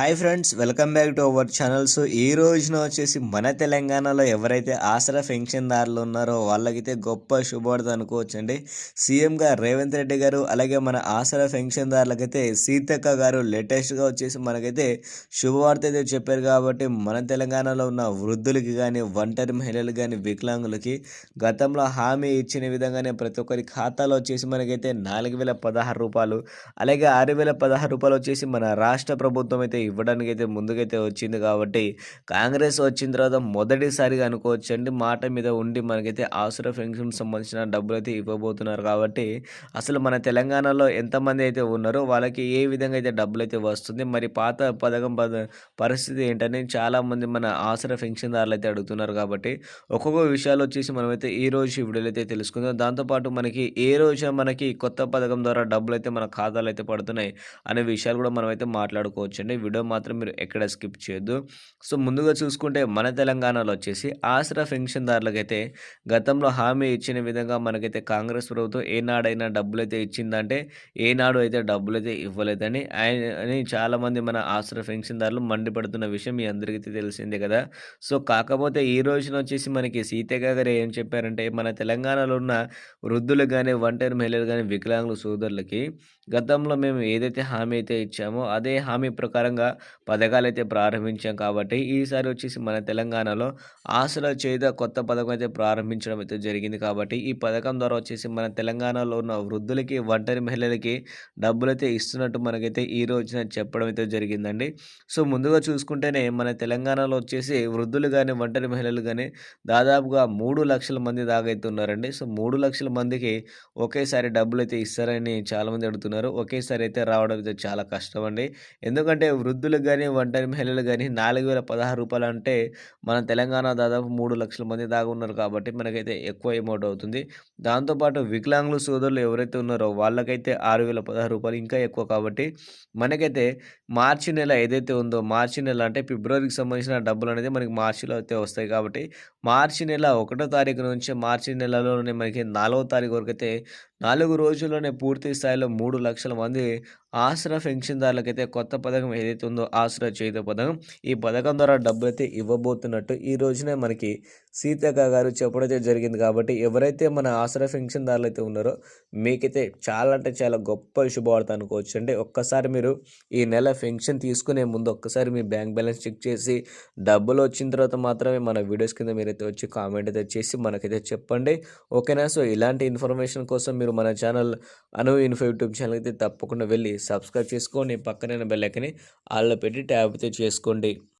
Hi friends welcome back to our channel. So ఈ రోజున వచ్చేసి మన తెలంగాణలో ఎవరైతే ఆసరా పెన్షన్దారులు ఉన్నారో వాళ్ళకైతే గొప్ప శుభవార్త అనుకోవచ్చండి. సీఎంగా రేవంత్ రెడ్డి గారు అలాగే మన ఆసరా పెన్షన్దారులకైతే సీతక్క గారు లేటెస్ట్గా వచ్చేసి మనకైతే శుభవార్త అయితే చెప్పారు కాబట్టి మన తెలంగాణలో ఉన్న వృద్ధులకి కానీ ఒంటరి మహిళలు కానీ వికలాంగులకి గతంలో హామీ ఇచ్చిన విధంగానే ప్రతి ఒక్కరి ఖాతాలో వచ్చేసి మనకైతే నాలుగు వేల పదహారు రూపాయలు అలాగే ఆరు వేల పదహారు రూపాయలు వచ్చేసి మన రాష్ట్ర ప్రభుత్వం అయితే ఇవ్వడానికి అయితే ముందుకైతే వచ్చింది కాబట్టి కాంగ్రెస్ వచ్చిన తర్వాత మొదటిసారిగా అనుకోవచ్చు అండి మాట మీద ఉండి మనకైతే ఆసుర పెన్షన్ సంబంధించిన డబ్బులు అయితే ఇవ్వబోతున్నారు కాబట్టి అసలు మన తెలంగాణలో ఎంతమంది అయితే ఉన్నారో వాళ్ళకి ఏ విధంగా అయితే డబ్బులు అయితే వస్తుంది మరి పాత పథకం పద పరిస్థితి ఏంటని చాలామంది మన ఆసర పెన్షన్దారులు అయితే అడుగుతున్నారు కాబట్టి ఒక్కొక్క విషయాలు వచ్చేసి మనమైతే ఈ రోజు ఈ వీడియోలో అయితే తెలుసుకుందాం. దాంతోపాటు మనకి ఏ రోజు మనకి కొత్త పథకం ద్వారా డబ్బులు అయితే మన ఖాతాలు అయితే పడుతున్నాయి అనే విషయాలు కూడా మనమైతే మాట్లాడుకోవచ్చండి. వీడియో మాత్రం మీరు ఎక్కడ స్కిప్ చేయొద్దు. సో ముందుగా చూసుకుంటే మన తెలంగాణలో వచ్చేసి ఆసరా పెన్షన్దారులకైతే గతంలో హామీ ఇచ్చిన విధంగా మనకైతే కాంగ్రెస్ ప్రభుత్వం ఏనాడైనా డబ్బులు అయితే ఇచ్చిందంటే ఏనాడు అయితే డబ్బులు అయితే ఇవ్వలేదని ఆయన అని చాలామంది మన ఆసరా పెన్షన్దారులు మండిపడుతున్న విషయం మీ అందరికీ తెలిసిందే కదా. సో కాకపోతే ఈ రోజున వచ్చేసి మనకి సీతయ్య గారు ఏం చెప్పారంటే మన తెలంగాణలో ఉన్న వృద్ధులు కానీ ఒంటరి మహిళలు కానీ వికలాంగుల సోదరులకి గతంలో మేము ఏదైతే హామీ అయితే ఇచ్చామో అదే హామీ ప్రకారంగా పథకాలు అయితే ప్రారంభించాం కాబట్టి ఈసారి వచ్చేసి మన తెలంగాణలో ఆశల చేత కొత్త పథకం అయితే ప్రారంభించడం అయితే జరిగింది కాబట్టి ఈ పథకం ద్వారా వచ్చేసి మన తెలంగాణలో ఉన్న వృద్ధులకి ఒంటరి మహిళలకి డబ్బులు అయితే ఇస్తున్నట్టు మనకైతే ఈ రోజున చెప్పడం అయితే జరిగిందండి. సో ముందుగా చూసుకుంటేనే మన తెలంగాణలో వచ్చేసి వృద్ధులు కానీ ఒంటరి మహిళలు కానీ దాదాపుగా మూడు లక్షల మంది దాగైతే ఉన్నారండి. సో మూడు లక్షల మందికి ఒకేసారి డబ్బులు అయితే ఇస్తారని చాలామంది అడుగుతున్నారు. ఒకేసారి అయితే రావడం అయితే చాలా కష్టం అండి. ఎందుకంటే వృద్ధులకు కానీ ఒంటరి మహిళలు కానీ నాలుగు వేల పదహారు రూపాయలు అంటే మన తెలంగాణ దాదాపు మూడు లక్షల మంది దాకా ఉన్నారు కాబట్టి మనకైతే ఎక్కువ అమౌంట్ అవుతుంది. దాంతోపాటు వికలాంగులు సోదరులు ఎవరైతే ఉన్నారో వాళ్ళకైతే ఆరు వేల పదహారు రూపాయలు ఇంకా ఎక్కువ కాబట్టి మనకైతే మార్చి నెల ఏదైతే ఉందో మార్చి నెల అంటే ఫిబ్రవరికి సంబంధించిన డబ్బులు అనేది మనకి మార్చిలో అయితే వస్తాయి కాబట్టి మార్చి నెల ఒకటో తారీఖు నుంచి మార్చి నెలలోనే మనకి నాలుగో తారీఖు వరకు అయితే నాలుగు రోజుల్లోనే పూర్తి స్థాయిలో మూడు లక్షల మంది ఆసరా పెన్షన్దారులకైతే కొత్త పథకం ఏదైతే ఉందో ఆసరా చేత పథకం ఈ పథకం ద్వారా డబ్బు అయితే ఇవ్వబోతున్నట్టు ఈ రోజునే మనకి సీతక్క గారు చెప్పడైతే జరిగింది కాబట్టి ఎవరైతే మన ఆసరా పెన్షన్దారులు అయితే ఉన్నారో మీకైతే చాలా అంటే చాలా గొప్ప శుభవార్త అనుకోవచ్చు. అంటే ఒక్కసారి మీరు ఈ నెల పెన్షన్ తీసుకునే ముందు ఒక్కసారి మీ బ్యాంక్ బ్యాలెన్స్ చెక్ చేసి డబ్బులు వచ్చిన తర్వాత మాత్రమే మన వీడియోస్ కింద మీరైతే వచ్చి కామెంట్ అయితే చేసి మనకైతే చెప్పండి. ఓకేనా? సో ఇలాంటి ఇన్ఫర్మేషన్ కోసం మీరు మన channel Anu info YouTube channel అయితే తప్పకుండా వెళ్ళి సబ్స్క్రైబ్ చేసుకోండి పక్కనైన బెల్లైకని ఐకని ఆల్లో పెట్టి ట్యాబ్తో చేసుకోండి.